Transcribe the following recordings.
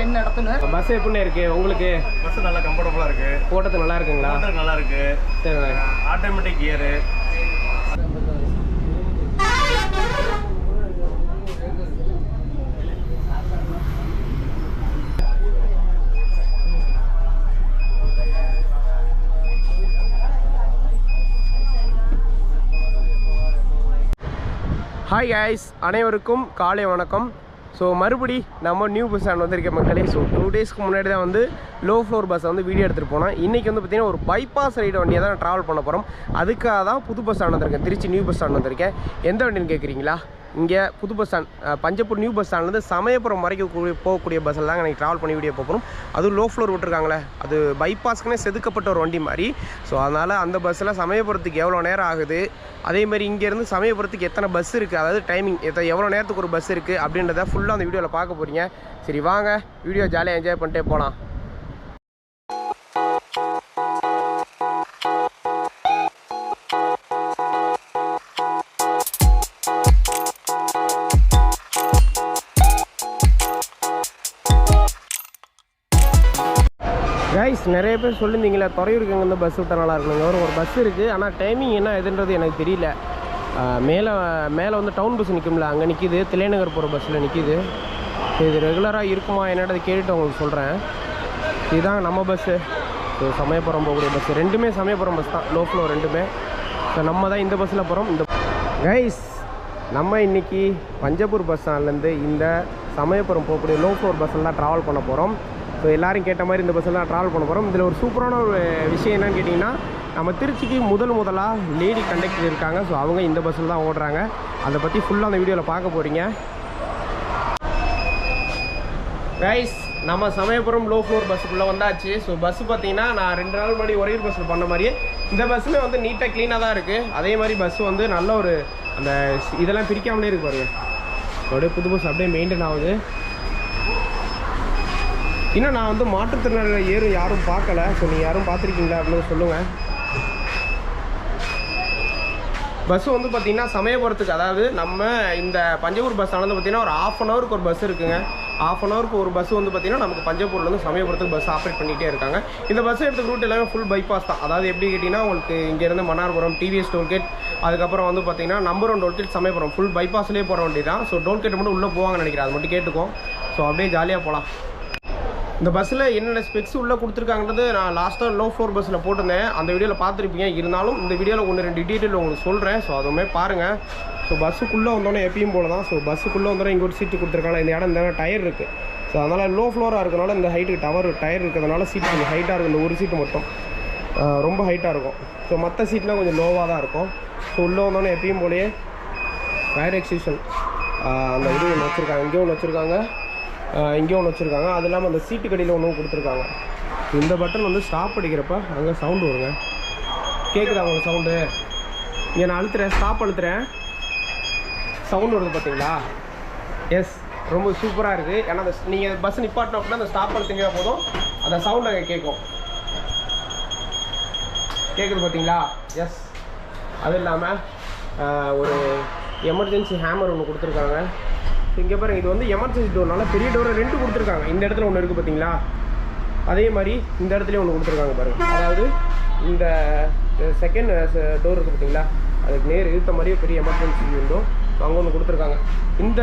பெண் நடத்துனர். பஸ் எப்படிண்ணே இருக்கு? உங்களுக்கு? பஸ் நல்லா கம்ஃபர்டபுளாக இருக்கு. ஓட்டத்துக்கு நல்லா இருக்குங்களா? நல்லா இருக்கு. சரிண்ணே ஆட்டோமேட்டிக் கியரு ஹாய் guys அனைவருக்கும் காலை வணக்கம். ஸோ மறுபடி நம்ம நியூ பஸ் ஸ்டாண்ட் வந்திருக்க மக்களே. ஸோ டூ டேஸ்க்கு முன்னாடி தான் வந்து லோ ஃப்ளோர் பஸ்ஸை வந்து வீடியோ எடுத்துகிட்டு போனோம். இன்றைக்கி வந்து பார்த்திங்கன்னா ஒரு பைபாஸ் ரைடு வண்டியை தான் ட்ராவல் பண்ண போகிறோம் அதுக்காக தான் புது பஸ் ஸ்டாண்ட் வந்திருக்கேன். திருச்சி நியூ பஸ் ஸ்டாண்ட் வந்திருக்கேன். எந்த வண்டின்னு கேட்குறீங்களா இங்கே புது bus stand Panjappur new bus ஸ்டாண்ட்லேருந்து சமயபுரம் வரைக்கும் போகக்கூடிய பஸ்ஸில் தான் எனக்கு ட்ராவல் பண்ணி வீடியோ போகிறோம் அதுவும் லோ ஃப்ளோர் விட்டுருக்காங்களே அது பைபாஸ்க்குனே செதுக்கப்பட்ட ஒரு வண்டி மாதிரி. ஸோ அதனால் அந்த பஸ்ஸில் சமயபுரத்துக்கு எவ்வளோ நேரம் ஆகுது? அதே மாதிரி இங்கேருந்து சமயபுரத்துக்கு எத்தனை பஸ் இருக்குது அதாவது டைமிங் எத்தனை எவ்வளோ நேரத்துக்கு ஒரு பஸ் இருக்குது அப்படின்றத ஃபுல்லாக அந்த வீடியோவில் பார்க்க போகிறீங்க சரி வாங்க வீடியோ ஜாலியாக என்ஜாய் பண்ணிட்டே போகலாம் எஸ் நிறைய பேர் சொல்லியிருந்தீங்களே துறையூருக்கு இந்த பஸ் விட்டால் நல்லா இருக்குங்க ஒரு ஒரு பஸ் இருக்குது ஆனால் டைமிங் என்ன எதுன்றது எனக்கு தெரியல. மேலே மேலே வந்து டவுன் பஸ் நிற்கும்ல அங்கே நிற்கிது தில்லைநகர் போகிற பஸ்ஸில் நிற்கிது இது ரெகுலராக இருக்குமா என்னன்றதை கேட்டுட்டு உங்களுக்கு சொல்கிறேன் இதுதான் நம்ம பஸ்ஸு ஸோ சமயபுரம் போகக்கூடிய பஸ் ரெண்டுமே சமயபுரம் பஸ் தான். லோ ஃப்ளோ ரெண்டுமே. ஸோ நம்ம தான் இந்த பஸ்ஸில் போகிறோம் இந்த கைஸ் நம்ம இன்னைக்கு பஞ்சப்பூர் பஸ் ஸ்டாண்ட்லேருந்து இந்த சமயபுரம் போகக்கூடிய லோ ஃப்ளோர் பஸ்ஸில் தான் ட்ராவல் பண்ண போகிறோம் ஸோ எல்லோரும் கேட்ட மாதிரி இந்த பஸ்ஸில் தான் ட்ராவல் பண்ண போகிறோம் இதில் ஒரு சூப்பரான ஒரு விஷயம் என்னென்னு கேட்டிங்கன்னா நம்ம திருச்சிக்கு முதல் முதலாக லேடி கண்டக்டர் இருக்காங்க. ஸோ அவங்க இந்த பஸ்ஸில் தான் ஓடுறாங்க. அதை பற்றி ஃபுல்லாக அந்த வீடியோவில் பார்க்க போகிறீங்க ரைஸ் நம்ம சமயபுரம் லோ ஃப்ளோர் பஸ்ஸுக்குள்ளே வந்தாச்சு. ஸோ பஸ் பார்த்தீங்கன்னா நான் ரெண்டு நாள் முன்னாடி ஒரே பஸ்ஸில் பண்ண மாதிரியே இந்த பஸ்ஸுமே வந்து நீட்டாக க்ளீனாக தான் இருக்குது அதே மாதிரி பஸ் வந்து நல்ல ஒரு அந்த இதெல்லாம் பிரிக்காமலே இருக்கு பாருங்க. அப்படியே புது பஸ் அப்படியே மெயின்டைன் ஆகுது. இன்னும் நான் வந்து மாற்றுத்திறனாளிகள் ஏறும் யாரும் பார்க்கல. ஸோ நீங்கள் யாரும் பார்த்துருக்கீங்களா அப்படின்னு சொல்லுங்கள் பஸ் வந்து பார்த்திங்கன்னா சமயபுரத்துக்கு அதாவது நம்ம இந்த பஞ்சபூர் பஸ் ஆனது பார்த்தீங்கன்னா ஒரு ஆஃப் அன் ஹவருக்கு ஒரு பஸ் இருக்குங்க. ஆஃப் அன் ஹவருக்கு ஒரு பஸ் வந்து பார்த்தீங்கன்னா நமக்கு பஞ்சபூர்லேருந்து சமயபுரத்துக்கு பஸ் ஆப்ரேட் பண்ணிகிட்டே இருக்காங்க. இந்த பஸ் எடுத்த ரூட் எல்லாமே ஃபுல் பைபாஸ் தான். அதாவது எப்படி கேட்டிங்கன்னா உங்களுக்கு இங்கேருந்து மன்னார்புரம் டிவிஎஸ் டோல்கேட் அதுக்கப்புறம் வந்து பார்த்தீங்கன்னா number one toll gate Samayapuram. Full பைபாஸ்லேயே போகிற வண்டி தான் ஸோ டோல்கேட் மட்டும் உள்ளே போவாங்கன்னு நினைக்கிறேன். அது மட்டும் கேட்டுக்கோம் ஸோ அப்படியே ஜாலியாக போகலாம் இந்த பஸ்ஸில் என்னென்ன ஸ்பெக்ஸ் உள்ளே கொடுத்துருக்காங்கன்றது நான் லாஸ்ட்டாக லோ ஃப்ளோர் பஸ்ஸில் போட்டிருந்தேன். அந்த வீடியோவில் பார்த்துருப்பீங்க. இருந்தாலும் இந்த வீடியோவில் ஒன்று ரெண்டு டீட்டெயில் உங்களுக்கு சொல்கிறேன் ஸோ அதுவுமே பாருங்கள் ஸோ பஸ்ஸுக்குள்ளே வந்தோடனே எப்பயும் போல தான். ஸோ பஸ்ஸுக்குள்ளே வந்தோடனே இங்கே ஒரு சீட்டு கொடுத்துருக்காங்க. இந்த இடம் இந்த டயர் இருக்குது ஸோ அதனால் லோ ஃப்ளோராக இருக்கனால இந்த ஹைட்டுக்கு டவர் டயர் இருக்கிறதுனால சீட் கொஞ்சம் ஹைட்டாக இருக்கும். இந்த ஒரு சீட்டு மட்டும். ரொம்ப ஹைட்டாக இருக்கும். ஸோ மற்ற சீட்லாம் கொஞ்சம் லோவாக தான் இருக்கும். ஸோ உள்ளே வந்தோடனே எப்பயும் போலேயே ஃபயர் எக்ஸிஷன் அந்த இது ஒன்று வச்சுருக்காங்க. இங்கே ஒன்று வச்சுருக்காங்க. இங்கே ஒன்று வச்சுருக்காங்க. அது இல்லாமல் அந்த சீட்டு கடியில் ஒன்றும் கொடுத்துருக்காங்க. இந்த பட்டன் வந்து ஸ்டாப் அடிக்கிறப்ப அங்கே சவுண்டு வருங்க. கேட்குதா உங்களுக்கு சவுண்டு இங்கே நான் அழுத்துறேன் ஸ்டாப் அழுத்துறேன். சவுண்டு வருது பார்த்தீங்களா எஸ் ரொம்ப சூப்பராக இருக்குது ஏன்னா அந்த நீங்கள் பஸ் நிப்பாட்டின அப்படின்னா அந்த ஸ்டாப் அழுத்திங்கன்னா போதும். அந்த சவுண்ட் அங்கே கேட்கும் கேட்குது பார்த்தீங்களா எஸ் அது இல்லாமல் ஒரு எமர்ஜென்சி ஹேமர் ஒன்று கொடுத்துருக்காங்க. இங்கே பாருங்கள் இது வந்து எமர்ஜென்சி டோர்னால பெரிய டோரை ரெண்டு கொடுத்துருக்காங்க. இந்த இடத்துல ஒன்று இருக்குது பார்த்தீங்களா அதே மாதிரி இந்த இடத்துலையும் ஒன்று கொடுத்துருக்காங்க பாருங்கள் அதாவது இந்த செகண்ட் டோர் இருக்குது பார்த்தீங்களா அதுக்கு நேர் இழுத்த மாதிரியே பெரிய எமர்ஜென்சி விண்டோ ஸோ அங்கே ஒன்று கொடுத்துருக்காங்க. இந்த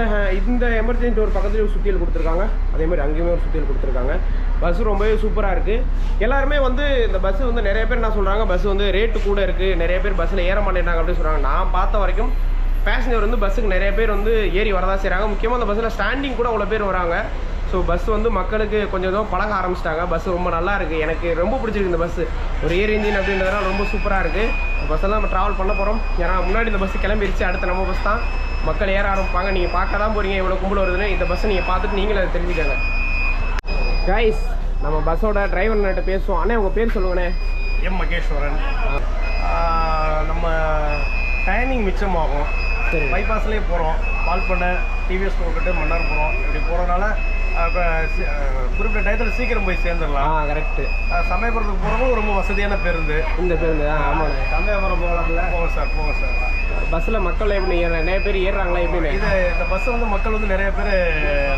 இந்த எமர்ஜென்சி டோர் பக்கத்துலேயே ஒரு சுத்தியல் கொடுத்துருக்காங்க. அதே மாதிரி அங்கேயுமே ஒரு சுத்தியல் கொடுத்துருக்காங்க. பஸ் ரொம்பவே சூப்பராக இருக்குது எல்லாருமே வந்து இந்த பஸ் வந்து நிறைய பேர் என்ன சொல்கிறாங்க பஸ் வந்து ரேட்டு கூட இருக்குது நிறைய பேர் பஸ்ஸில் ஏற மாட்டேங்கிறாங்க அப்படின்னு சொல்கிறாங்க நான் பார்த்த வரைக்கும் பேசஞ்சர் வந்து பஸ்ஸுக்கு நிறைய பேர் வந்து ஏறி வரதா செய்கிறாங்க முக்கியமாக அந்த பஸ்ஸில் ஸ்டாண்டிங் கூட அவ்வளோ பேர் வராங்க. ஸோ பஸ் வந்து மக்களுக்கு கொஞ்சம் கொஞ்சம் பழக ஆரம்பிச்சிட்டாங்க. பஸ் ரொம்ப நல்லா இருக்குது எனக்கு ரொம்ப பிடிச்சிருக்கு இந்த பஸ் ஒரு ஏர் இன்ஜின் அப்படின்றதுலாம் ரொம்ப சூப்பராக இருக்குது பஸ் எல்லாம் நம்ம ட்ராவல் பண்ண போகிறோம் ஏன்னா முன்னாடி இந்த பஸ் கிளம்பிருச்சு. அடுத்த நம்ம பஸ் தான். மக்கள் ஏற ஆரம்பிப்பாங்க. நீங்கள் பார்க்க தான் போகிறீங்க இவ்வளோ கும்பல் வருதுன்னு. இந்த பஸ்ஸை நீங்கள் பார்த்துட்டு நீங்களும் அதை தெரிஞ்சுக்கங்க. கைஸ் நம்ம பஸ்ஸோட டிரைவர்கிட்ட பேசுவோம். அண்ணே உங்கள் பேர் சொல்லுங்கண்ணே. எம் மகேஸ்வரன். நம்ம டைமிங் மிச்சமாகும். சரி பைபாஸ்லேயே போகிறோம் பால் பண்ண டிவிஎஸ் போட்டுட்டு மன்னார் போகிறோம் இப்படி போகிறதுனால அப்போ குறிப்பிட்ட டயத்தில் சீக்கிரம் போய் ஆ சேர்ந்துடலாம் கரெக்டு அஹ் சமயபுரத்துக்கு போகிறவங்க ரொம்ப வசதியான பேருந்து. இந்த பேருந்து ஆ ஆமாண்ணே. சமயபுரம் போகலாம்ல? போங்க சார் போங்க சார். பஸ்ஸில் மக்கள் எப்படி ஏற- நிறைய பேர் ஏறுறாங்களா எப்படின்னு இது இந்த பஸ் வந்து மக்கள் வந்து நிறைய பேர்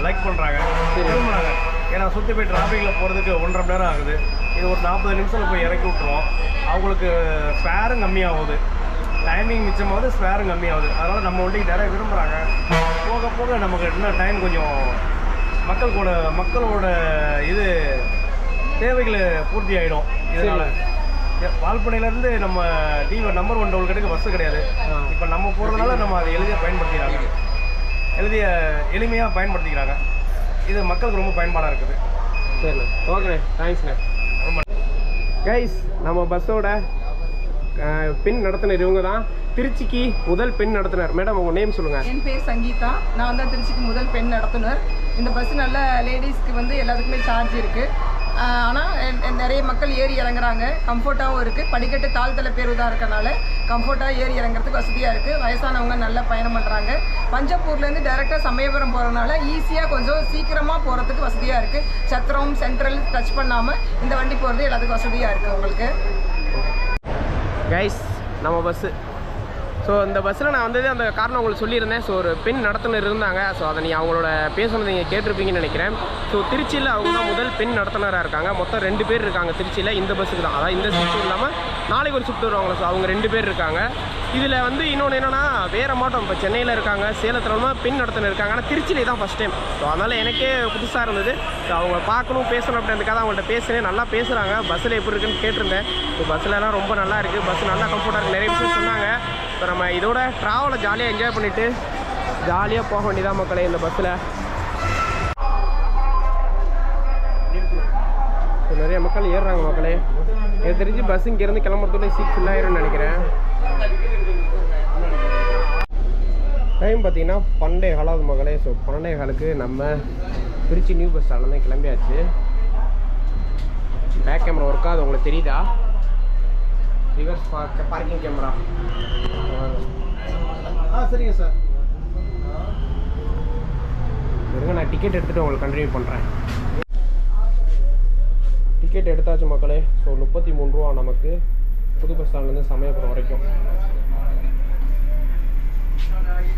லைக் பண்ணுறாங்க விரும்புகிறாங்க ஏன்னா சுற்றி போய் டிராஃபிக்கில் போகிறதுக்கு ஒன்றரை மணி நேரம் ஆகுது. இது ஒரு நாற்பது நிமிஷத்தில் போய் இறக்கி விட்டுருவோம். அவங்களுக்கு ஸ்பேரும் கம்மியாகுது. டைமிங் மிச்சமாகுது ஸ்பேரும் கம்மியாகுது. அதனால் நம்ம வண்டிக்கு நிறைய விரும்புகிறாங்க போக போக நமக்கு இன்னும் டைம் கொஞ்சம் மக்கள் கூட மக்களோட இது தேவைகள் பூர்த்தி ஆகிடும் இதனால் வால்பனையிலேருந்து நம்ம டிவி நம்பர் ஒன் டோல்கேட்டுக்கு பஸ்ஸு கிடையாது. இப்போ நம்ம போகிறதுனால நம்ம அதை எளிதாக பயன்படுத்திக்கிறாங்க. எளிதிய எளிமையாக பயன்படுத்திக்கிறாங்க. இது மக்களுக்கு ரொம்ப பயன்பாடாக இருக்குது. சரிண்ணே ஓகேண்ணே தேங்க்ஸ்ண்ணே ரொம்ப கைஸ் நம்ம பஸ்ஸோட பெண் நடத்தினர் இவங்க தான் திருச்சிக்கு முதல் பெண் நடத்துனர். மேடம் உங்கள் நேம் சொல்லுங்கள் என் பேர் சங்கீதா. நான் தான் திருச்சிக்கு முதல் பெண் நடத்துனர். இந்த பஸ் நல்ல லேடிஸ்க்கு வந்து எல்லாத்துக்குமே சார்ஜ் இருக்குது ஆனால் நிறைய மக்கள் ஏறி இறங்குறாங்க. கம்ஃபர்ட்டாகவும் இருக்குது படிக்கட்டு தாழ்த்தல பேருதாக இருக்கனால கம்ஃபர்ட்டாக ஏறி இறங்குறதுக்கு வசதியாக இருக்குது வயசானவங்க நல்லா பயணம் பண்ணுறாங்க பஞ்சப்பூர்லேருந்து டேரெக்டாக சமயபுரம் போகிறதுனால ஈஸியாக கொஞ்சம் சீக்கிரமாக போகிறதுக்கு வசதியாக இருக்குது சத்திரம் சென்ட்ரல் டச் பண்ணாமல் இந்த வண்டி போகிறது எல்லாத்துக்கும் வசதியாக இருக்குது உங்களுக்கு. கைஸ் நம்ம பஸ்ஸு ஸோ இந்த பஸ்ஸில் நான் வந்தது அந்த காரணம் உங்களுக்கு சொல்லியிருந்தேன். ஸோ ஒரு பெண் நடத்துனர் இருந்தாங்க. ஸோ அதை நீங்கள் அவங்களோட பேசுனது நீங்கள் கேட்டிருப்பீங்கன்னு நினைக்கிறேன். ஸோ திருச்சியில் அவங்க தான் முதல் பெண் நடத்துனராக இருக்காங்க. மொத்தம் ரெண்டு பேர் இருக்காங்க திருச்சியில். இந்த பஸ்ஸுக்கு தான். அதாவது இந்த ஷிஃப்ட்டும் இல்லாமல் நாளைக்கு ஒரு ஷிஃப்ட் வருவாங்களா. ஸோ அவங்க ரெண்டு பேர் இருக்காங்க. இதில் வந்து இன்னொன்று என்னென்னா வேறு மாவட்டம் இப்போ சென்னையில் இருக்காங்க சேலத்தில் பெண் நடத்தின இருக்காங்க. ஆனால் திருச்சியிலே தான் ஃபஸ்ட் டைம் ஸோ அதனால் எனக்கே புதுசாக இருந்தது. ஸோ அவங்க பார்க்கணும் பேசணும் அப்படின்றதுக்காக அவங்கள்ட்ட பேசுகிறேன் நல்லா பேசுகிறாங்க பஸ்ஸில் எப்படி இருக்குன்னு கேட்டிருந்தேன். ஸோ பஸ்ஸிலலாம் ரொம்ப நல்லா இருக்குது பஸ் நல்லா கம்ஃபர்ட்டாக இருக்குது நிறைய விஷயம் சொன்னாங்க. இப்போ நம்ம இதோட ட்ராவலை ஜாலியாக என்ஜாய் பண்ணிவிட்டு ஜாலியாக போக வேண்டியதான் மக்களே இந்த பஸ்ஸில் நிறைய மக்கள் ஏறுறாங்க மக்களே. எனக்கு தெரிஞ்சு பஸ் இங்கேருந்து கிளம்புறதுக்குள்ளே சீட் ஃபில் நினைக்கிறேன். டைம் பார்த்தீங்கன்னா பன்னெண்டே காலாவது மகளே ஸோ பன்னெண்டே காலுக்கு நம்ம திருச்சி நியூ பஸ் ஸ்டாண்ட்லேருந்து கிளம்பியாச்சு. பேக் கேமரா ஒர்க் ஆகுது உங்களுக்கு தெரியுதா? ரிவர்ஸ் பார்க்க பார்க்கிங் கேமரா ஆ சரிங்க சார். இருங்க நான் டிக்கெட் எடுத்துகிட்டு உங்களுக்கு கண்டினியூ பண்ணுறேன் டிக்கெட் எடுத்தாச்சு மக்களே. ஸோ முப்பத்தி மூணு ரூபா நமக்கு புது பஸ் ஸ்டாண்ட்லேருந்து சமயபுரம் வரைக்கும்.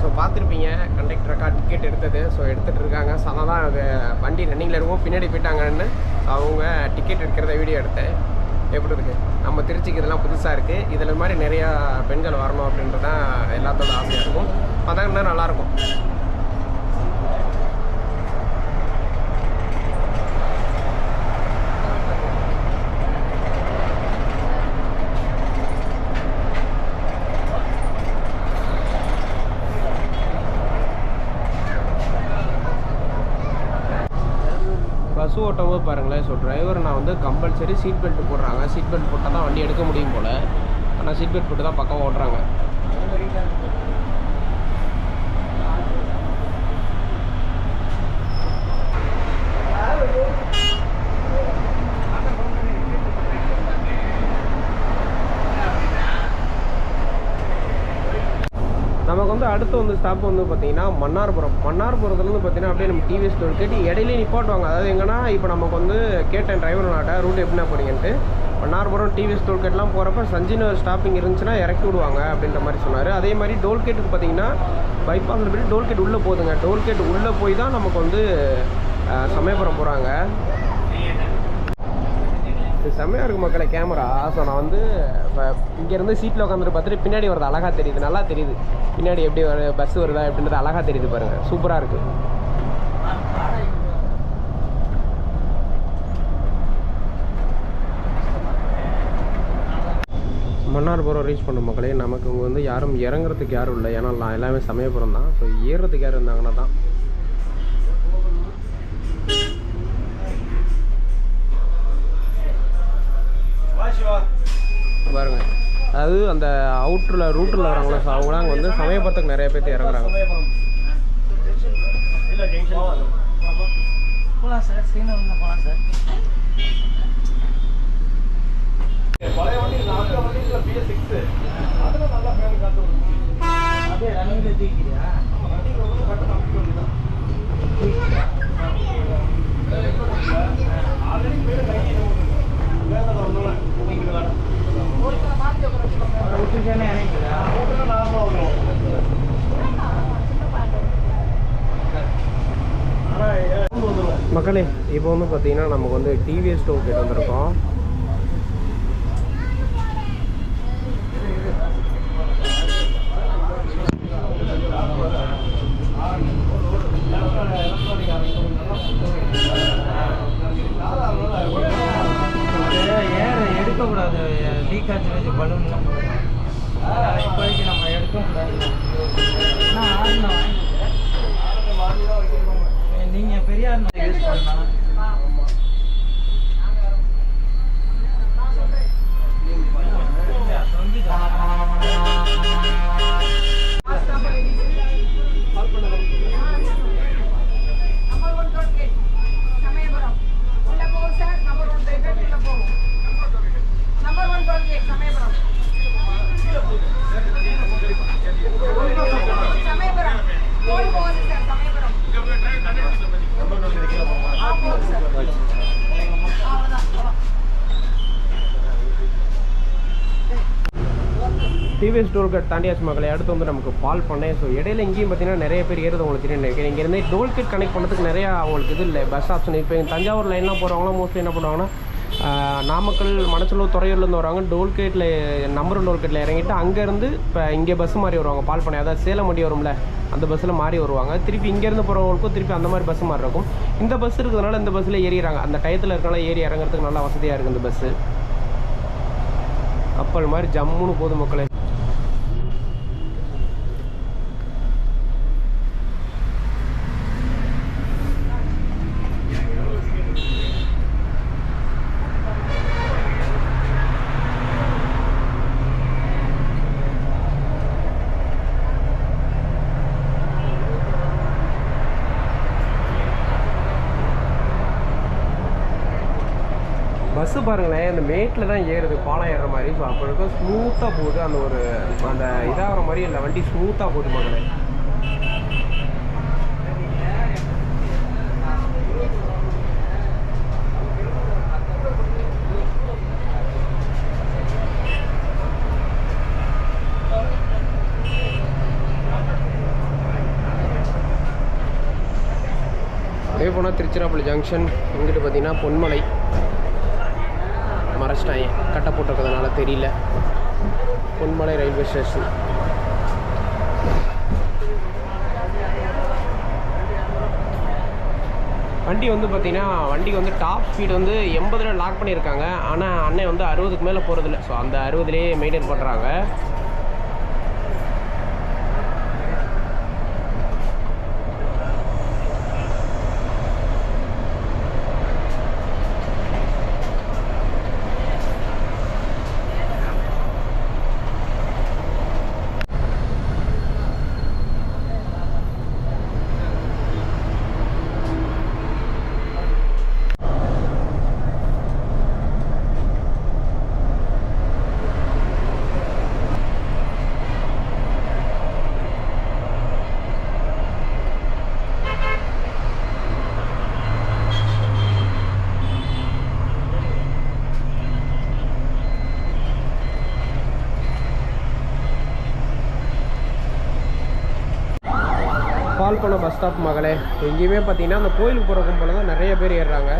ஸோ பார்த்துருப்பீங்க கண்டக்டருக்கா டிக்கெட் எடுத்தது ஸோ எடுத்துகிட்டு இருக்காங்க ஸோ அதனால் தான் அது லைனில் ரன்னிங்கில் பின்னாடி போயிட்டாங்கன்னு அவங்க டிக்கெட் எடுக்கிறத வீடியோ எடுத்தேன். எப்படி இருக்கு? நம்ம திருச்சிக்கு இதெல்லாம் புதுசாக இருக்குது இதில் மாதிரி நிறையா பெண்கள் வரணும் அப்படின்றது தான் எல்லாத்தோட ஆசையாக இருக்கும். அதான் இன்னும் நல்லாயிருக்கும் பஸ் ஓட்டவும் பாருங்களேன். ஸோ டிரைவர் நான் வந்து கம்பல்சரி சீட் பெல்ட் போடுறாங்க. சீட் பெல்ட் போட்டால் தான் வண்டி எடுக்க முடியும் போல். ஆனால் சீட் பெல்ட் போட்டு தான் பக்கம் ஓட்டுறாங்க நமக்கு வந்து அடுத்து வந்து ஸ்டாப் வந்து பார்த்தீங்கன்னா மன்னார்புரம். மன்னார்புரத்துலேருந்து பார்த்தீங்கன்னா அப்படியே நம்ம டிவிஎஸ் ஸ்டோர் கேட்டு இடையிலே நிப்பாட்டுவாங்க. அதாவது எங்கன்னா இப்போ நமக்கு வந்து கேட்டேன் டிரைவர் நாட்ட ரூட் எப்படின்னா போறீங்கன்ட்டு. மன்னார்புரம் டிவிஎஸ் டோல்கேட்லாம் போகிறப்ப சஞ்சினர் ஸ்டாப்பிங் இருந்துச்சுன்னா இறக்கி விடுவாங்க அப்படின்ற மாதிரி சொன்னார். அதே மாதிரி டோல்கேட்டுக்கு பார்த்தீங்கன்னா பைபாஸில் போய் டோல்கேட் உள்ளே போதுங்க. டோல்கேட் உள்ளே போய் தான் நமக்கு வந்து சமயபுரம் போகிறாங்க இது செம்மையாக இருக்கும் மக்களை கேமரா ஸோ நான் வந்து இப்போ இங்கேருந்து சீட்டில் உட்காந்துட்டு பார்த்துட்டு பின்னாடி வரது அழகாக தெரியுது நல்லா தெரியுது. பின்னாடி எப்படி வர பஸ் வருதா அப்படின்றது அழகாக தெரியுது பாருங்கள் சூப்பராக இருக்குது மன்னார்புரம் ரீச் பண்ண மக்களே. நமக்கு வந்து யாரும் இறங்குறதுக்கு யாரும் இல்லை. ஏன்னா நான் எல்லாமே சமயபுரம் தான். ஸோ ஏறுறதுக்கு யார் இருந்தாங்கன்னா தான் பாருங்க. அதாவது அந்த அவுட்டரில் ரூட்டில் வரவங்கள ஸோ அவங்களாம் அங்கே வந்து சமயபுரத்துக்கு நிறைய பேர் இறங்குறாங்க. பழைய வண்டி அந்த வண்டியில் பிஎஸ் சிக்ஸ் அதில் நல்லா ஃபேன் காத்து அப்படியே ரன்னிங்கில் தூக்கிறியா ஆல்ரெடி பேர் கை வேலை வரணும் நீங்கள் வேலை விட்டுருக்கேனே இறங்கிக்கிறா நார்மலாக வரும் ஆனால் வந்துடும் மக்களே இப்போ வந்து பார்த்தீங்கன்னா நமக்கு வந்து டிவிஎஸ் ஸ்டோவ் கிட்ட வந்திருக்கோம் ஏற எடுக்கக்கூடாது லீக் ஆச்சு வச்சு பலூன்லாம் அதனால் இப்போதைக்கு நம்ம எடுக்க கூடாது நான் ஆடின நீங்கள் பெரியார் யூஸ் பண்ணலாம் number one toll gate Samayapuram உள்ள போகும் sir number one toll gate உள்ள போகும் number one toll gate Samayapuram Samayapuram toll போகுது சார் சமயபுரம் ஆ, போகுது சார் அவ்வளோதான் அவ்வளோ டிவிஎஸ் டோல் தாண்டியாச்சு அடுத்து வந்து நமக்கு பால் பண்ணேன் ஸோ இடையில இங்கேயும் பார்த்தீங்கன்னா நிறைய பேர் ஏறுது உங்களுக்கு தெரியும். நினைக்கிறேன் இங்கேருந்து டோல்கேட் கனெக்ட் பண்ணுறதுக்கு நிறையா அவங்களுக்கு இது இல்லை. பஸ் ஆப்ஷன் இப்போ தஞ்சாவூர் லைன்லாம் போகிறவங்களாம் மோஸ்ட்லி என்ன பண்ணுவாங்கன்னா நாமக்கல் மணச்சலூர் துறையூர்லேருந்து வராங்க டோல்கேட்டில் நம்பர் டோல்கேட்டில் இறங்கிட்டு அங்கேருந்து இப்போ இங்கே பஸ் மாறி வருவாங்க. பால் பண்ணை. அதாவது சேலம் வண்டி வரும்ல அந்த பஸ்ஸில் மாறி வருவாங்க. திருப்பி இங்கேருந்து போகிறவங்களுக்கும் திருப்பி அந்த மாதிரி பஸ் மாறி இருக்கும். இந்த பஸ் இருக்கிறதுனால இந்த பஸ்ஸில் ஏறிறாங்க அந்த டயத்தில் இருக்கனால ஏறி இறங்குறதுக்கு நல்லா வசதியாக இருக்குது இந்த பஸ்ஸு கப்பல் மாதிரி ஜம்முன்னு போகுது பஸ்ஸு பாருங்களேன் அந்த மேட்டில் தான் ஏறுது பாலம் ஏறுற மாதிரி. ஸோ அப்போ இருக்க ஸ்மூத்தாக போகுது அந்த ஒரு அந்த இதாகிற மாதிரி இல்லை வண்டி ஸ்மூத்தாக போகுது மகளே போனால் திருச்சிராப்பள்ளி ஜங்ஷன் இங்கிட்டு பார்த்தீங்கன்னா பொன்மலை. மறைச்சிட்டாங்க கட்டை போட்டிருக்கிறதுனால தெரியல. பொன்மலை ரயில்வே ஸ்டேஷன் வண்டி வந்து பார்த்திங்கன்னா வண்டிக்கு வந்து டாப் ஸ்பீடு வந்து எண்பதில் லாக் பண்ணியிருக்காங்க. ஆனால் அண்ணன் வந்து அறுபதுக்கு மேலே போகிறதில்ல ஸோ அந்த அறுபதுலேயே மெயின்டைன் பண்ணுறாங்க பண்ண பஸ் ஸ்டாப் மகளே. எங்கேயுமே பார்த்தீங்கன்னா அந்த கோயிலுக்கு போகிற கும்பல தான் நிறைய பேர் ஏறுறாங்க.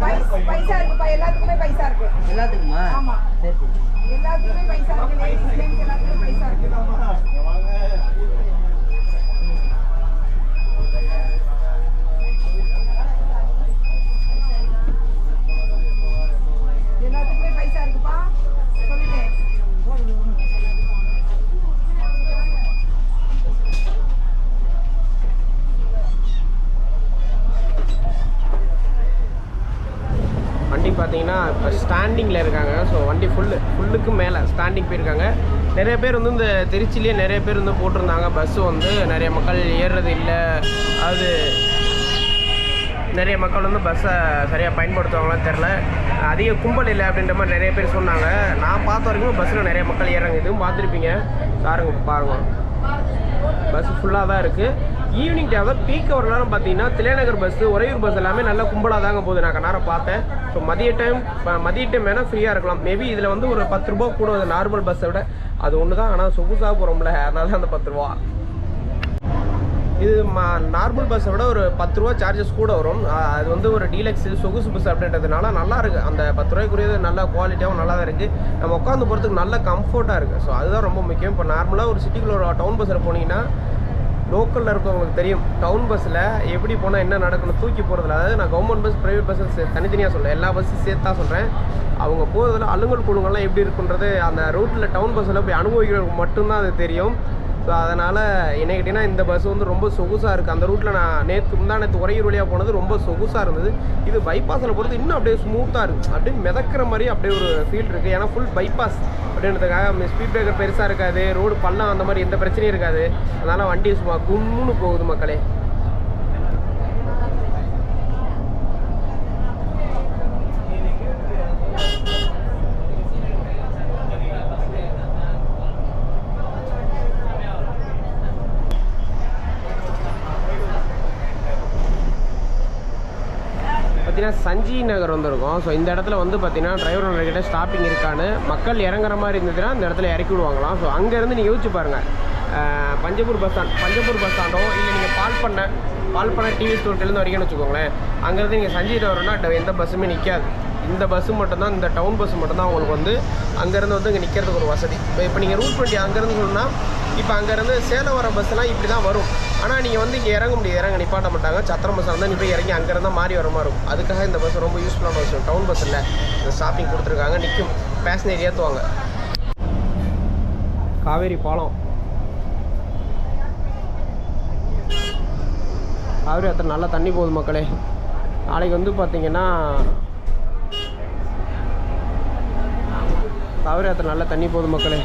பைஸ்- பைசா இருக்குப்பா எல்லாத்துக்குமே பைசா இருக்கு. எல்லாத்துக்குமா ஆமா. எல்லாத்துக்குமே பைசா இருக்கு. எல்லாத்துக்குமே பைசா இருக்கு எல்லாத்துக்குமே பைசா இருக்குப்பா சொல்லிட்டேன் ஸ்டாண்டிங்கில் இருக்காங்க ஸோ வண்டி ஃபுல்லு ஃபுல்லுக்கு லேண்டிங் ஸ்டாண்டிங் போயிருக்காங்க. நிறைய பேர் வந்து இந்த திருச்சிலேயே நிறைய பேர் வந்து போட்டிருந்தாங்க. பஸ்ஸு வந்து நிறைய மக்கள் ஏறுறது இல்லை. அது நிறைய மக்கள் வந்து பஸ்ஸை சரியாக பயன்படுத்துவாங்களான்னு தெரில அதிக கும்பல் இல்லை அப்படின்ற மாதிரி நிறைய பேர் சொன்னாங்க. நான் பார்த்த வரைக்கும் பஸ்ஸில் நிறைய மக்கள் ஏறாங்க இதுவும் பார்த்துருப்பீங்க. பாருங்க பாருங்க. பஸ் ஃபுல்லாக தான் இருக்குது ஈவினிங் டைம் தான் பீக் ஒரு நேரம் பார்த்தீங்கன்னா திலைநகர் பஸ்ஸு உறையூர் பஸ் எல்லாமே நல்லா கும்பலாக தாங்க போகுது. நான் நேரம் பார்த்தேன். ஸோ மதிய டைம் மதிய டைம் வேணால் ஃப்ரீயாக இருக்கலாம். மேபி இதில் வந்து ஒரு பத்து ரூபா கூட வருது நார்மல் பஸ்ஸை விட அது ஒன்று தான் ஆனால் சொகுசாக போகிறோம்ல அதனால தான் அந்த பத்து ரூபா. இது நார்மல் பஸ்ஸை விட ஒரு பத்து ரூபா சார்ஜஸ் கூட வரும். அது வந்து ஒரு டீலக்ஸ் சொகுசு பஸ் அப்படின்றதுனால நல்லாயிருக்கு அந்த பத்து ரூபாய்க்குரியது நல்லா குவாலிட்டியாகவும் நல்லா தான் இருக்குது நம்ம உட்காந்து போகிறதுக்கு நல்ல கம்ஃபர்ட்டாக இருக்குது ஸோ அதுதான் ரொம்ப முக்கியம். இப்போ நார்மலாக ஒரு சிட்டிக்குள்ள ஒரு டவுன் பஸ்ஸில் போனீங்கன்னா லோக்கலில் இருக்கவங்களுக்கு தெரியும். டவுன் பஸ்ஸில் எப்படி போனால் என்ன நடக்கணும் தூக்கி போகிறதுல அதாவது நான் கவர்மெண்ட் பஸ் ப்ரைவேட் பஸ் தனித்தனியாக சொல்கிறேன் எல்லா பஸ்ஸும் சேர்த்து சொல்கிறேன் அவங்க போகிறதுல அலுங்கல் குழுங்கள்லாம் எப்படி இருக்குன்றது அந்த ரூட்டில் டவுன் பஸ்ஸில் போய் அனுபவிக்கிறவங்களுக்கு மட்டும்தான் அது தெரியும். ஸோ அதனால் என்ன கேட்டிங்கன்னா இந்த பஸ் வந்து ரொம்ப சொகுசாக இருக்குது அந்த ரூட்டில் நான் நேற்று முந்தா நேற்று உறையூர் வழியாக போனது ரொம்ப சொகுசாக இருந்தது. இது பைபாஸில் போகிறது இன்னும் அப்படியே ஸ்மூத்தாக இருக்குது அப்படியே மிதக்கிற மாதிரி அப்படியே ஒரு ஃபீல் இருக்குது ஏன்னா ஃபுல் பைபாஸ் அப்படின்றதுக்காக ஸ்பீட் பிரேக்கர் பெருசாக இருக்காது. ரோடு பள்ளம் அந்த மாதிரி எந்த பிரச்சனையும் இருக்காது. அதனால் வண்டி சும்மா கும்முன்னு போகுது மக்களே. பார்த்தீங்கன்னா சஞ்சய் நகர் வந்திருக்கோம். ஸோ இந்த இடத்துல வந்து பார்த்தீங்கன்னா டிரைவர் கிட்ட ஸ்டாப்பிங் இருக்கான்னு மக்கள் இறங்குற மாதிரி இருந்ததுன்னா இந்த இடத்துல இறக்கி விடுவாங்களாம். ஸோ அங்கேருந்து நீங்கள் யோசிச்சு பாருங்கள் Panjapur Panjappur bus stand Panjappur bus ஸ்டாண்டோ இல்லை நீங்கள் பால் பண்ண பால் பண்ண டிவி ஸ்டோர்லேருந்து வரைக்கும்னு வச்சுக்கோங்களேன். அங்கேருந்து நீங்கள் சஞ்சய் நகர்னா எந்த பஸ்ஸுமே நிற்காது இந்த பஸ்ஸு மட்டும்தான் இந்த டவுன் பஸ் மட்டும்தான் உங்களுக்கு வந்து அங்கேருந்து வந்து இங்கே நிற்கிறதுக்கு ஒரு வசதி. இப்போ இப்போ நீங்கள் ரூட் பண்ணி அங்கேருந்து சொன்னால் இப்போ அங்கேருந்து சேலம் வர பஸ்ஸெலாம் இப்படி தான் வரும். ஆனால் நீங்கள் வந்து இங்கே இறங்க முடியாது. இறங்க நிப்பாட்ட மாட்டாங்க. சத்திரம் பஸ்ஸாக இருந்தால் நீ போய் இறங்கி அங்கேருந்து மாறி வர மாதிரி இருக்கும் அதுக்காக இந்த பஸ் ரொம்ப யூஸ்ஃபுல்லான பஸ் டவுன் பஸ் இல்லை. இந்த ஸ்டாப்பிங் கொடுத்துருக்காங்க. நிற்கும் பேசஞ்சர் ஏற்றுவாங்க காவேரி பாலம். காவேரி அத்தனை நல்லா தண்ணி போகுது மக்களே. நாளைக்கு வந்து பார்த்தீங்கன்னா காவேரி அத்தனை நல்லா தண்ணி போகுது மக்களே.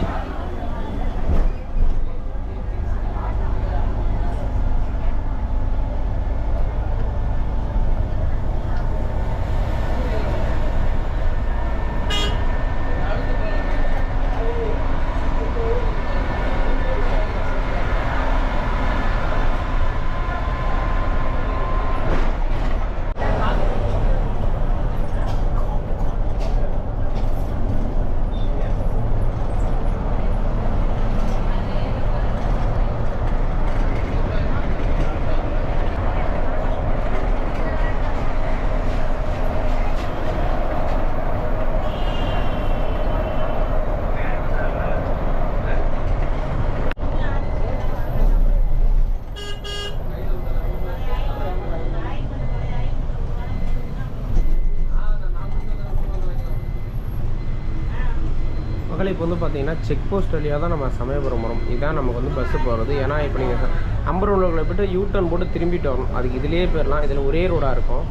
இப்போ வந்து பார்த்தீங்கன்னா செக் போஸ்ட் வழியாக தான் நம்ம சமயபுரம் வரும். இதுதான் நமக்கு வந்து பஸ்ஸு போகிறது ஏன்னா இப்போ நீங்கள் அம்பரூரில் போய்ட்டு யூ டர்ன் போட்டு திரும்பிட்டு வரணும். அதுக்கு இதுலேயே போயிடலாம். இதில் ஒரே ரோடாக இருக்கும்.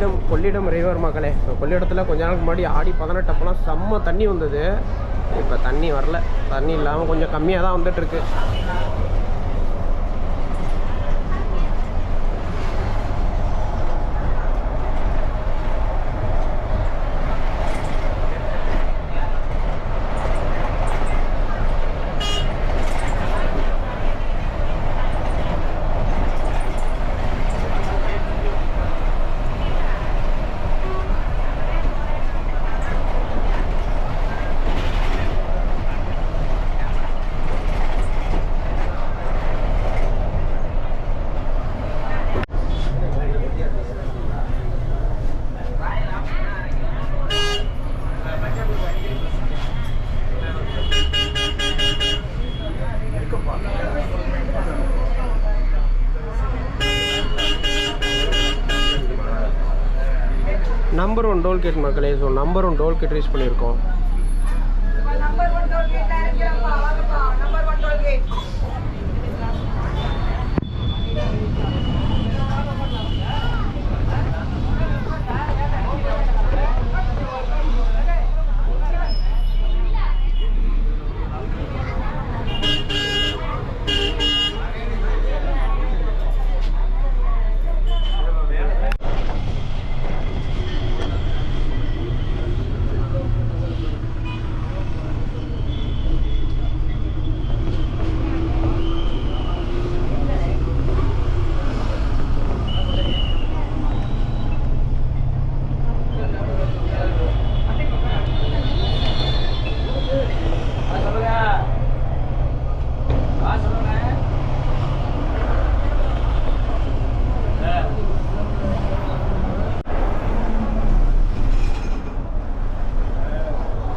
கொள்ளிடம் கொள்ளிடம் ரிவர் மகளே. இப்போ கொள்ளிடத்தில் கொஞ்ச நாளுக்கு முன்னாடி ஆடி பதினெட்டப்பெல்லாம் செம்ம தண்ணி வந்தது. இப்போ தண்ணி வரல. தண்ணி இல்லாமல் கொஞ்சம் கம்மியாக தான் வந்துட்டுருக்கு. டோல்கேட் மக்களே so number one toll gate reach பண்ணியிருக்கோம். நம்பர் ஒன் டோல் கேட் இருக்கிறப்பா வாங்கப்பா நம்பர் ஒன் டோல் கேட்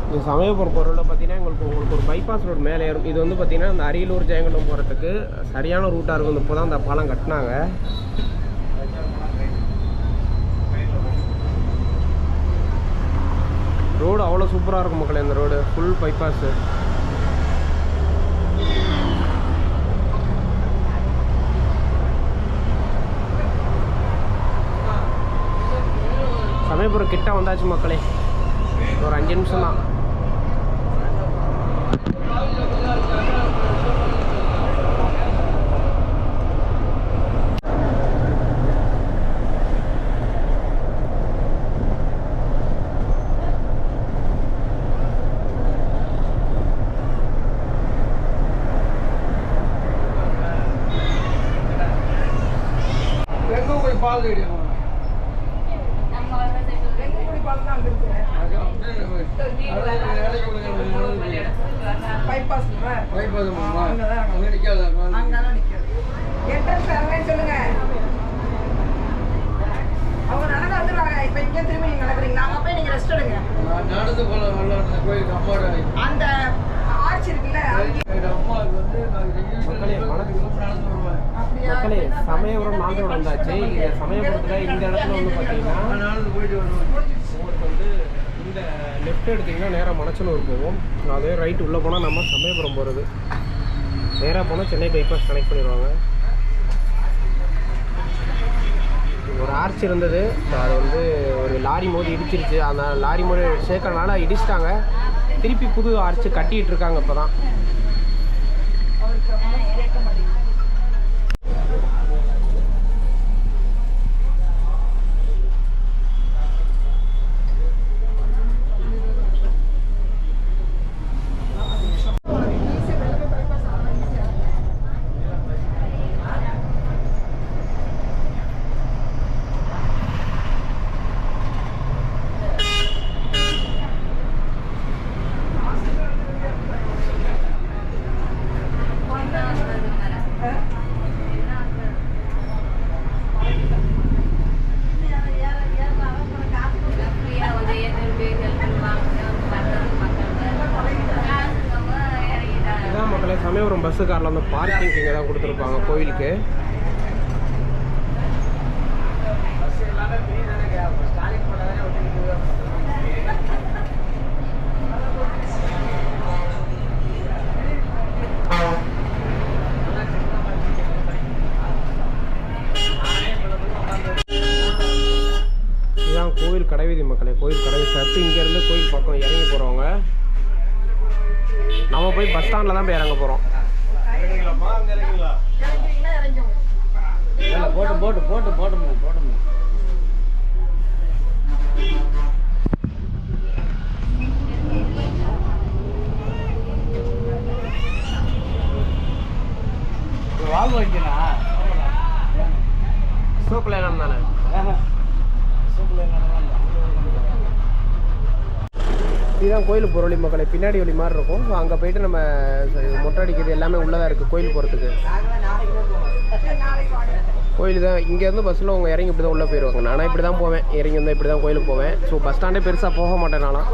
இந்த சமயபுரம் பொருளில் பார்த்தீங்கன்னா உங்களுக்கு உங்களுக்கு ஒரு பைபாஸ் ரோடு மேலே ஏறும். இது வந்து பார்த்தீங்கன்னா இந்த அரியலூர் ஜெயங்கண்டம் போகிறதுக்கு சரியான ரூட்டாக இருக்கும். இப்போ தான் அந்த பாலம் கட்டினாங்க. ரோடு அவ்வளோ சூப்பராக இருக்கும் மக்களே இந்த ரோடு ஃபுல் பைபாஸு சமயபுரம் கிட்ட வந்தாச்சு மக்களே. ஒரு அஞ்சு நிமிஷம் தான் வெங்கக்குடி பாலம் தான் அங்கே இருக்கு பைபாஸ் அங்கதான் நிற்கிறது என்ட்ரன்ஸ் இறங்கன்னு சொல்லுங்க அவங்க நடந்து வந்துடுவாங்க இப்போ இங்கே திரும்பி நீங்கள் நடக்கிறீங்க நாங்கள் போய் நீங்கள் ரெஸ்ட் எடுங்க நடந்து போல வரலாறு கோயிலுக்கு அம்மாவோட அந்த ஆர்ச் இருக்குல்ல அங்கே அம்மாவுக்கு வந்து மக்களே, சமயபுரம் மாந்தோடு வந்தாச்சு. இந்த சமயபுரத்தில் இந்த இடத்துல வந்து பார்த்தீங்கன்னா போயிட்டு உங்களுக்கு வந்து இந்த லெஃப்ட் எடுத்தீங்கன்னா நேராக மணச்சனூர் போவோம். அதே ரைட் உள்ளே போனால் நம்ம சமயபுரம் போகிறது நேராக போனால் சென்னை பைபாஸ் கனெக்ட் பண்ணிடுவாங்க. ஒரு ஆர்ச் இருந்தது. ஸோ அது வந்து ஒரு லாரி மோதி இடிச்சிருச்சு. அந்த லாரி மோதி சேர்க்கறனால இடிச்சிட்டாங்க. திருப்பி புது ஆர்ச் கட்டிகிட்டு இருக்காங்க இப்போ தான் இதான் மக்களே சமயபுரம் பஸ்ஸு காரில் வந்து பார்க்கிங் இங்கே தான் கொடுத்துருப்பாங்க கோயிலுக்கு. இதுதான் கோயில் கடைவீதி மக்களே கோயில் கடை சத்து இங்கேருந்து கோயில் பக்கம் இறங்கி போகிறவங்க நம்ம போய் பஸ் ஸ்டாண்டில் தான் போய் இறங்க போகிறோம் போட்டு போட்டு போட்டு போட்டு போட்டு வாழ் வைக்கணா சூப்பில் இடம் தானே? இதுதான் கோயில் பொருளி மக்களை. பின்னாடி வழி மாதிரி இருக்கும். அங்கே போயிட்டு நம்ம மொட்டை அடிக்கிறது எல்லாமே உள்ளதாக இருக்குது கோயில் போகிறதுக்கு கோயில் தான் இங்கேருந்து பஸ்ஸில் அவங்க இறங்கி இப்படி தான் உள்ளே போயிடுவாங்க நானும் இப்படி தான் போவேன். இறங்கி வந்தால் இப்படி தான் கோயிலுக்கு போவேன். ஸோ பஸ் ஸ்டாண்டே பெருசாக போக மாட்டேன் நானும்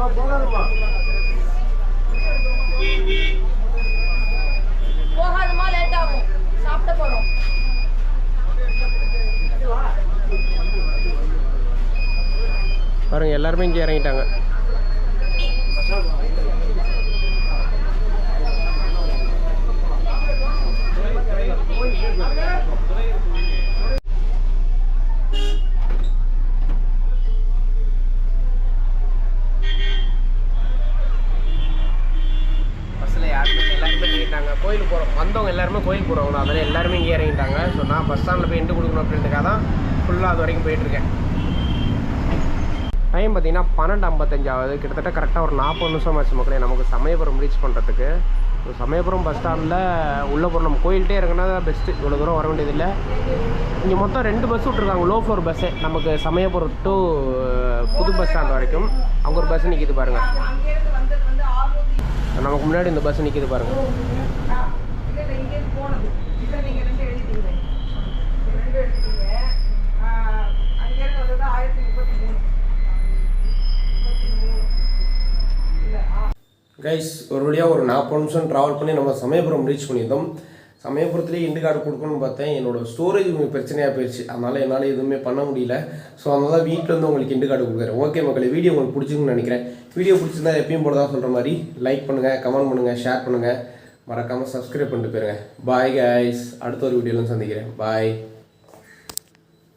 போகாதமா லேட் ஆகும். சாப்பிட போறோம். பாருங்க எல்லாருமே இங்கே இறங்கிட்டாங்க பஸ்ஸில் யாருமே இல்லை, எல்லாருமே இறங்கிட்டாங்க கோயிலுக்கு போகிறோம் வந்தவங்க எல்லாருமே கோயிலுக்கு போகிறவங்க அதனால் எல்லாருமே இங்கே இறங்கிட்டாங்க. ஸோ நான் பஸ் ஸ்டாண்டில் போய் எண்டு கொடுக்கணும் அப்படின்றதுக்காக தான் ஃபுல்லாக அது வரைக்கும் போயிட்டுருக்கேன் டைம் பார்த்தீங்கன்னா பன்னெண்டு ஐம்பத்தஞ்சாவது. கிட்டத்தட்ட கரெக்டாக ஒரு நாற்பது நிமிஷம் ஆச்சு மக்களே நமக்கு சமயபுரம் ரீச் பண்ணுறதுக்கு ஸோ சமயபுரம் பஸ் ஸ்டாண்டில் உள்ளே போகிற நம்ம கோயில்கிட்டே இறங்கினா பெஸ்ட்டு இவ்வளோ தூரம் வர வேண்டியதில்லை. இங்கே மொத்தம் ரெண்டு பஸ் விட்ருக்காங்க லோ ஃபோர் பஸ்ஸே நமக்கு சமயபுரம் டு புது பஸ் ஸ்டாண்ட் வரைக்கும் அங்கே ஒரு பஸ் நிற்கிது பாருங்கள் நமக்கு முன்னாடி இந்த பஸ் நிற்கிது பாருங்கள் ஆ, இல்ல இல்ல இங்கேருந்து போனது இதில் நீங்கள் ரெண்டு எழுதிட்டீங்க இது ரெண்டு எடுத்துட்டீங்க ஆ, அங்கேருந்து வந்தது ஆயிரத்தி முப்பத்தி மூணு முப்பத்தி மூணு இல்லை ஆ கைஸ் ஒரு வழியாக ஒரு நாற்பது நிமிஷம் ட்ராவல் பண்ணி நம்ம சமயபுரம் ரீச் பண்ணியிருந்தோம். சமயபுரத்துலேயே இண்டு கார்டு கொடுக்கணும்னு பார்த்தேன். என்னோட ஸ்டோரேஜ் கொஞ்சம் பிரச்சனையாக போயிடுச்சு அதனால் என்னால் எதுவுமே பண்ண முடியல. ஸோ அதனால் தான் வீட்டில் வந்து உங்களுக்கு இண்டு கார்டு கொடுக்குறேன். ஓகே மக்களே வீடியோ உங்களுக்கு பிடிச்சிருக்குன்னு நினைக்கிறேன். வீடியோ பிடிச்சிருந்தா எப்பயும் போல தான் சொல்கிற மாதிரி லைக் பண்ணுங்கள் கமெண்ட் பண்ணுங்கள் ஷேர் பண்ணுங்கள் மறக்காமல் சப்ஸ்கிரைப் பண்ணிட்டு போயிருங்க. பாய் கைஸ் அடுத்த ஒரு வீடியோவில் சந்திக்கிறேன். பாய்